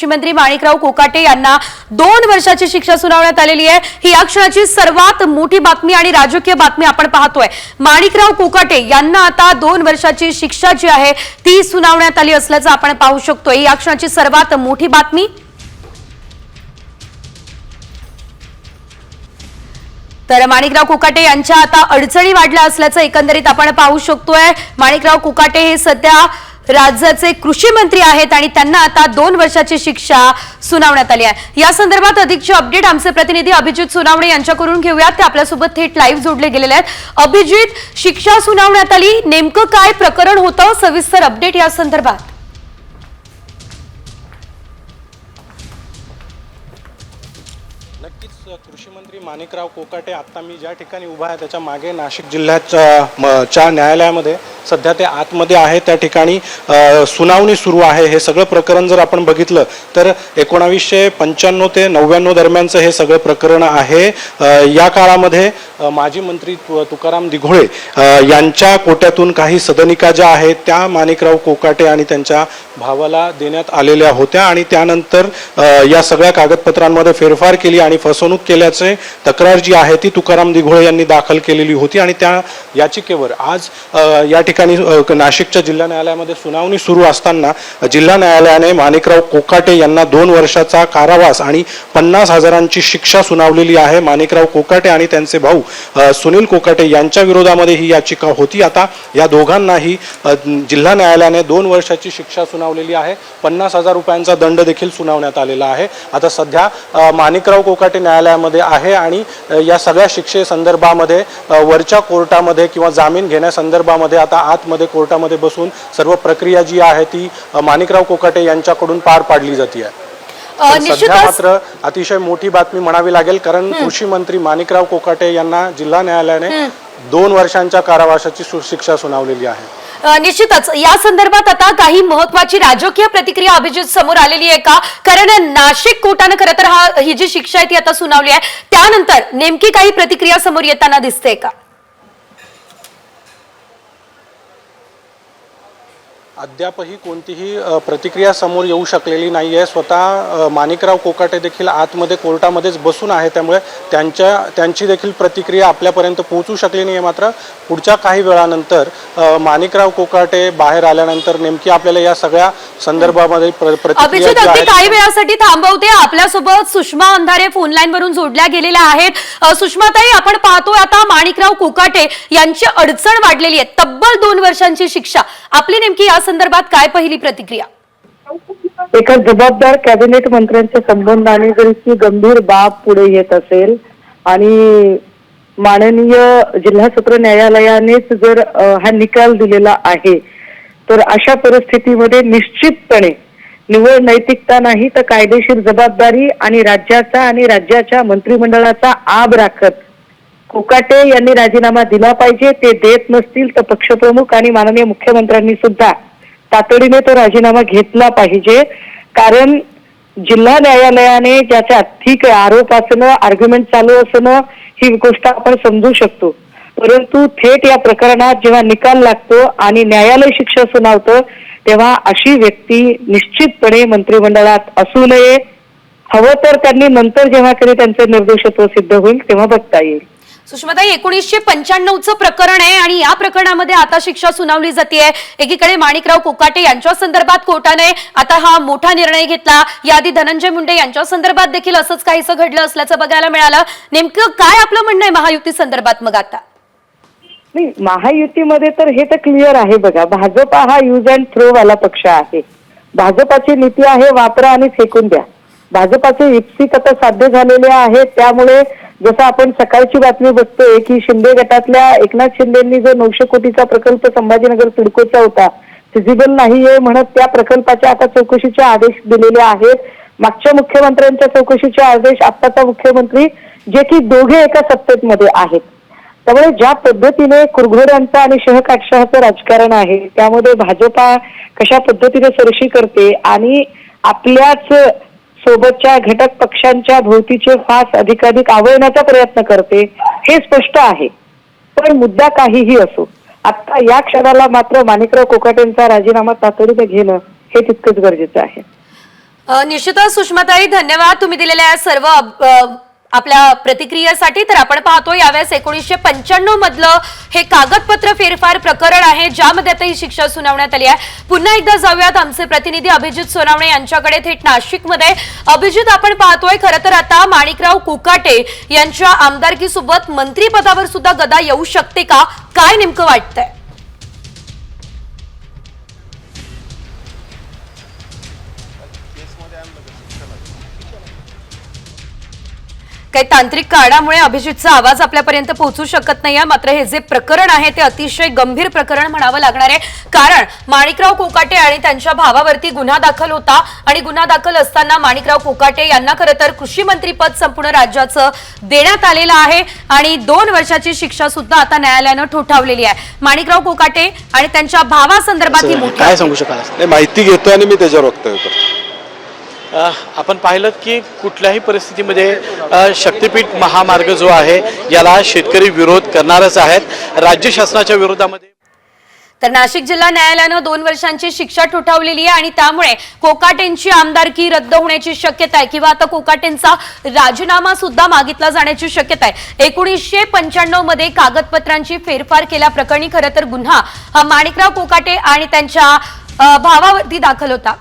कृषी मंत्री माणिकराव कोकाटे यांना दोन वर्षाची शिक्षा सुनावण्यात आलेली आहे. ही या क्षणाची सर्वात मोठी बातमी आणि राजकीय बातमी आपण पाहतोय. माणिकराव कोकाटे यांना आता दोन वर्षाची शिक्षा जी आहे ती सुनावण्यात आली असल्याचं आपण पाहू शकतोय. या क्षणाची सर्वात मोठी बातमी. तर माणिकराव कुकाटे यांच्या आता अडचणी वाढल्या असल्याचं एकंदरीत आपण पाहू शकतोय. माणिकराव कुकाटे हे सध्या राज्याचे कृषी मंत्री आहेत आणि त्यांना आता दोन वर्षाची शिक्षा सुनावण्यात आली आहे. या संदर्भात अधिकचे अपडेट आमचे प्रतिनिधी अभिजित सुनावणे यांच्याकडून घेऊयात. ते आपल्यासोबत थेट लाईव्ह जोडले गेलेले आहेत. अभिजित शिक्षा सुनावण्यात आली. नेमकं काय प्रकरण होतं? सविस्तर अपडेट या संदर्भात. कृषीमंत्री कृषी मंत्री माणिकराव कोकाटे आत्ता मी ज्या ठिकाणी उभा आहे त्याच्यामागे नाशिक जिल्ह्याच्या न्यायालयामध्ये सध्या ते आतमध्ये आहे त्या ठिकाणी सुनावणी सुरू आहे. हे सगळं प्रकरण जर आपण बघितलं तर एकोणावीसशे पंच्याण्णव ते नव्याण्णव दरम्यानचं हे सगळं प्रकरण आहे. या काळामध्ये माजी मंत्री तु- तुकाराम दिघोळे यांच्या कोट्यातून काही सदनिका ज्या आहेत त्या माणिकराव कोकाटे आणि त्यांच्या भावाला देण्यात आलेल्या होत्या आणि त्यानंतर या सगळ्या कागदपत्रांमध्ये फेरफार केली आणि फसवणूक केल्याचे तक्रार जी आहे ती तुकाराम दिघोळे यांनी दाखल केलेली होती आणि त्या याचिकेवर आज या ठिकाणी नाशिकच्या जिल्हा न्यायालयामध्ये सुनावणी सुरू असताना जिल्हा न्यायालयाने माणिकराव कोकाटे यांना दोन वर्षाचा कारावास आणि पन्नास हजारांची शिक्षा सुनावलेली आहे. माणिकराव कोकाटे आणि त्यांचे भाऊ सुनील कोकाटे यांच्या विरोधामध्ये ही याचिका होती. आता या दोघांनाही जिल्हा न्यायालयाने दोन वर्षाची शिक्षा सुनावलेली आहे. पन्नास हजार रुपयांचा दंड देखील सुनावण्यात आलेला आहे. आता सध्या माणिकराव कोकाटे न्यायालयामध्ये आहे आणि या सगळ्या शिक्षेसंदर्भामध्ये वरच्या कोर्टामध्ये किंवा जामीन घेण्यासंदर्भामध्ये आता आतमध्ये कोर्टामध्ये बसून सर्व प्रक्रिया जी आहे ती माणिकराव कोकाटे यांच्याकडून पार पाडली जाते आहे सध्या मात्र अतिशय मोठी बातमी म्हणावी लागेल कारण कृषी मंत्री माणिकराव कोकाटे यांना जिल्हा न्यायालयाने दोन वर्षांच्या कारावासाची शिक्षा सुनावलेली आहे. निश्चितच. या संदर्भात आता काही महत्वाची राजकीय प्रतिक्रिया अभिजित समोर आलेली आहे का? कारण नाशिक कोर्टानं खरं तर हा ही जी शिक्षा आहे ती आता सुनावली आहे. त्यानंतर नेमकी काही प्रतिक्रिया समोर येताना दिसते का? अद्यापही कोणतीही प्रतिक्रिया समोर येऊ शकलेली नाही आहे स्वतः माणिकराव कोकाटे देखील आतमध्ये कोर्टामध्येच बसून आहे त्यामुळे त्यांच्या त्यांची देखील प्रतिक्रिया आपल्यापर्यंत पोहोचू शकली नाही आहे मात्र पुढच्या काही वेळानंतर माणिकराव कोकाटे बाहेर आल्यानंतर नेमकी आपल्याला या सगळ्या संदर्भामध्ये अभिजित अगदी काही वेळासाठी थांबवते. आपल्यासोबत सुषमा अंधारे फोन लाईन वरून जोडल्या गेलेल्या आहेत. सुषमाताई आपण पाहतोय आता माणिकराव कोकाटे यांची अडचण वाढलेली आहे. तब्बल दोन वर्षांची शिक्षा. आपली नेमकी या संदर्भात काय पहिली प्रतिक्रिया? एका जबाबदार कॅबिनेट मंत्र्यांच्या संबंधाने जर इतकी गंभीर बाब पुढे येत असेल आणि माननीय जिल्हा सत्र न्यायालयानेच जर हा निकाल दिलेला आहे तर अशा परिस्थितीमध्ये निश्चितपणे निव्वळ नैतिकता नाही तर कायदेशीर जबाबदारी आणि राज्याचा आणि राज्याच्या मंत्रिमंडळाचा आब राखत कोकाटे यांनी राजीनामा दिला पाहिजे ते देत नसतील तर पक्षप्रमुख आणि माननीय मुख्यमंत्र्यांनी सुद्धा तातडीने तो राजीनामा घेतला पाहिजे. कारण जिल्हा न्यायालयाने ज्याच्या ठीक आहे आरोप असणं आर्ग्युमेंट चालू असणं ही गोष्ट आपण समजू शकतो. परंतु थेट या प्रकरणात जेव्हा निकाल लागतो आणि न्यायालय शिक्षा सुनावतं तेव्हा अशी व्यक्ती निश्चितपणे मंत्रिमंडळात असू नये. हवं तर त्यांनी नंतर जेव्हा कधी त्यांचं निर्दोषत्व सिद्ध होईल तेव्हा बघता येईल. सुषमाताई एकोणीसशे पंच्याण्णवचं प्रकरण आहे आणि या प्रकरणामध्ये आता शिक्षा सुनावली जाते एकीकडे माणिकराव कोकाटे यांच्या संदर्भात कोर्टाने आता हा मोठा निर्णय घेतला. याआधी धनंजय मुंडे यांच्या संदर्भात देखील असंच काहीसं घडलं असल्याचं बघायला मिळालं. नेमकं काय आपलं म्हणणं आहे महायुती संदर्भात मग आता? नाही महायुतीमध्ये तर हे तर क्लिअर आहे बघा. भाजपा हा यूज अँड थ्रो वाला पक्ष आहे. भाजपाची नीती आहे वापरा आणि फेकून द्या. भाजपाचे इप्सित आता साध्य झालेले आहे. त्यामुळे जसं आपण सकाळची बातमी बघतोय की शिंदे गटातल्या एकनाथ शिंदेंनी जो नऊशे कोटीचा प्रकल्प संभाजीनगर सिडकोचा होता फिजिबल नाहीये म्हणत त्या प्रकल्पाच्या आता चौकशीचे आदेश दिलेले आहेत. मागच्या मुख्यमंत्र्यांच्या चौकशीचे आदेश आत्ताचा मुख्यमंत्री जे की दोघे एका सत्तेत मध्ये आहेत. त्यामुळे ज्या पद्धतीने कुरघोड्यांचं आणि शहकाटशहाचं राजकारण आहे त्यामध्ये भाजपा कशा पद्धतीने सरशी करते आणि आपल्याच सोबतच्या घटक पक्षांच्या भोवतीचे फास अधिकाधिक आवळण्याचा प्रयत्न करते हे स्पष्ट आहे. पण मुद्दा काहीही असो आता या क्षणाला मात्र माणिकराव कोकाटेंचा राजीनामा तातडीने घेणं हे तितकंच गरजेचं आहे. निश्चितच सुषमाताई धन्यवाद. तुम्ही दिलेल्या सर्व आपल्या प्रतिक्रियेसाठी तर आपण पाहतो यावेळेस एकोणीसशे पंच्याण्णव मधलं हे कागदपत्र फेरफार प्रकरण आहे ज्यामध्ये आता ही शिक्षा सुनावण्यात आली आहे. पुन्हा एकदा जाऊयात आमचे प्रतिनिधी अभिजित सोनावणे यांच्याकडे थेट नाशिकमध्ये. अभिजित आपण पाहतोय खरं तर आता माणिकराव कुकाटे यांच्या आमदारकीसोबत मंत्रीपदावर सुद्धा गदा येऊ शकते का? काय नेमकं वाटतंय? काही तांत्रिक कारणामुळे अभिजितचा आवाज आपल्यापर्यंत पोहोचू शकत नाहीये मात्र हे जे प्रकरण आहे ते अतिशय गंभीर प्रकरण म्हणावं लागणार आहे. कारण माणिकराव कोकाटे आणि त्यांच्या भावावरती गुन्हा दाखल होता आणि गुन्हा दाखल असताना माणिकराव कोकाटे यांना खरं तर कृषी मंत्रीपद संपूर्ण राज्याचं देण्यात आलेलं आहे आणि दोन वर्षाची शिक्षा सुद्धा आता न्यायालयानं ठोठावलेली आहे. माणिकराव कोकाटे आणि त्यांच्या भावासंदर्भात ही मोठी काय सांगू शकाल? नाही माहिती घेतो आणि मी त्याच्यावर वक्तव्य करतो. आपण पाहिलं की कुठल्याही परिस्थितीमध्ये शक्तिपीठ महामार्ग जो आहे याला शेतकरी विरोध करणारच आहेत. राज्य शासनाच्या विरोधामध्ये तर नाशिक जिल्हा न्यायालयानं दोन वर्षांची शिक्षा ठोठावलेली आहे आणि त्यामुळे कोकाटेंची आमदारकी रद्द होण्याची शक्यता आहे किंवा आता कोकाटेंचा राजीनामा सुद्धा मागितला जाण्याची शक्यता आहे. एकोणीसशे पंच्याण्णवमध्ये कागदपत्रांची फेरफार केल्याप्रकरणी खरं तर गुन्हा हा माणिकराव कोकाटे आणि त्यांच्या भावावरती दाखल होता.